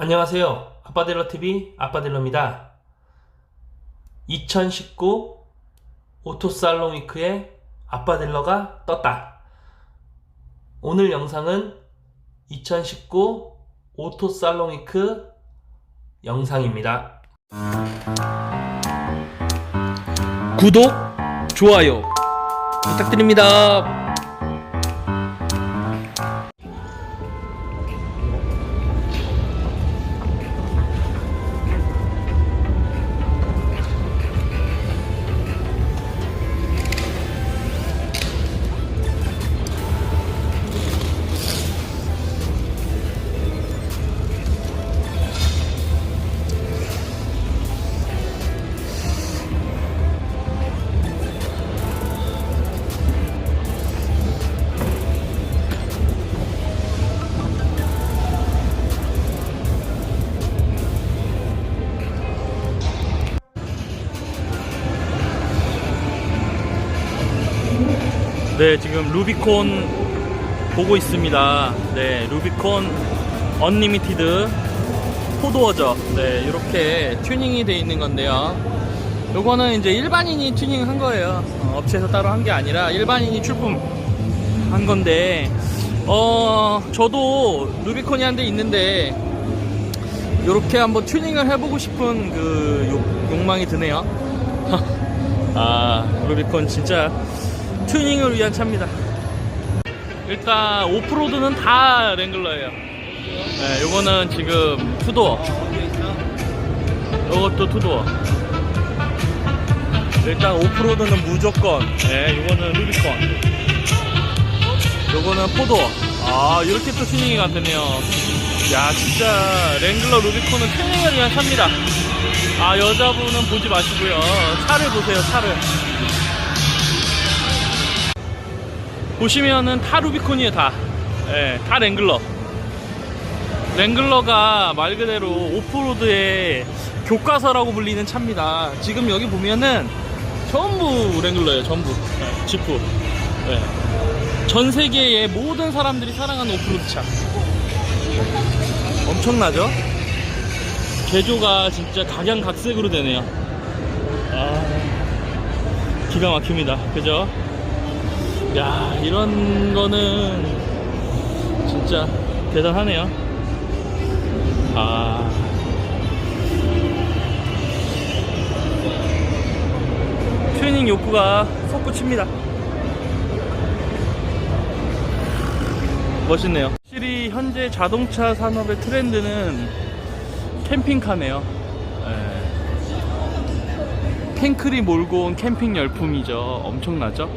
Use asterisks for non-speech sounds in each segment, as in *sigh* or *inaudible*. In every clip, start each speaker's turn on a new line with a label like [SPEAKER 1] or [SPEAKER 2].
[SPEAKER 1] 안녕하세요. 아빠딜러TV 아빠딜러입니다. 2019 오토살롱 위크에 아빠딜러가 떴다. 오늘 영상은 2019 오토살롱 위크 영상입니다. 구독, 좋아요 부탁드립니다. 네, 지금 루비콘 보고 있습니다. 네, 루비콘 언리미티드 포도어저. 네, 이렇게 튜닝이 돼 있는 건데요. 요거는 이제 일반인이 튜닝 한 거예요. 어, 업체에서 따로 한 게 아니라 일반인이 출품 한 건데, 어, 저도 루비콘이 한 대 있는데, 요렇게 한번 튜닝을 해보고 싶은 그 욕, 욕망이 드네요. *laughs* 아, 루비콘 진짜 튜닝을 위한 차입니다. 일단 오프로드는 다 랭글러예요. 네, 요거는 지금 투도어. 요것도 투도어. 일단 오프로드는 무조건. 네, 요거는 루비콘. 요거는 포도어. 아, 이렇게 또 튜닝이 간다네요. 야, 진짜 랭글러 루비콘은 튜닝을 위한 차입니다. 아, 여자분은 보지 마시고요. 차를 보세요, 차를. 보시면은 다 루비콘이에요 다. 예, 다 랭글러. 랭글러가 말 그대로 오프로드의 교과서라고 불리는 차입니다. 지금 여기 보면은 전부 랭글러예요, 전부. 예, 지프. 예. 전 세계의 모든 사람들이 사랑하는 오프로드 차. 엄청나죠? 개조가 진짜 각양각색으로 되네요. 아, 기가 막힙니다. 그죠? 야 이런 거는 진짜 대단하네요. 아. 튜닝 욕구가 솟구칩니다. 멋있네요. 확실히 현재 자동차 산업의 트렌드는 캠핑카네요. 예. 탱크리 몰고 온 캠핑 열풍이죠. 엄청나죠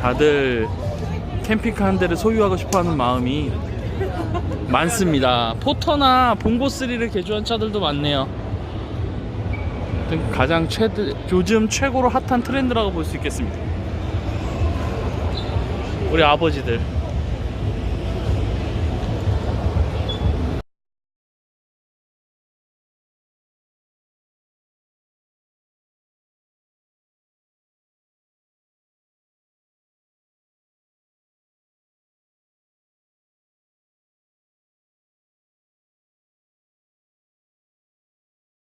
[SPEAKER 1] 다들 캠핑카 한 대를 소유하고 싶어 하는 마음이 많습니다. 포터나 봉고3를 개조한 차들도 많네요. 가장 최대, 요즘 최고로 핫한 트렌드라고 볼 수 있겠습니다. 우리 아버지들.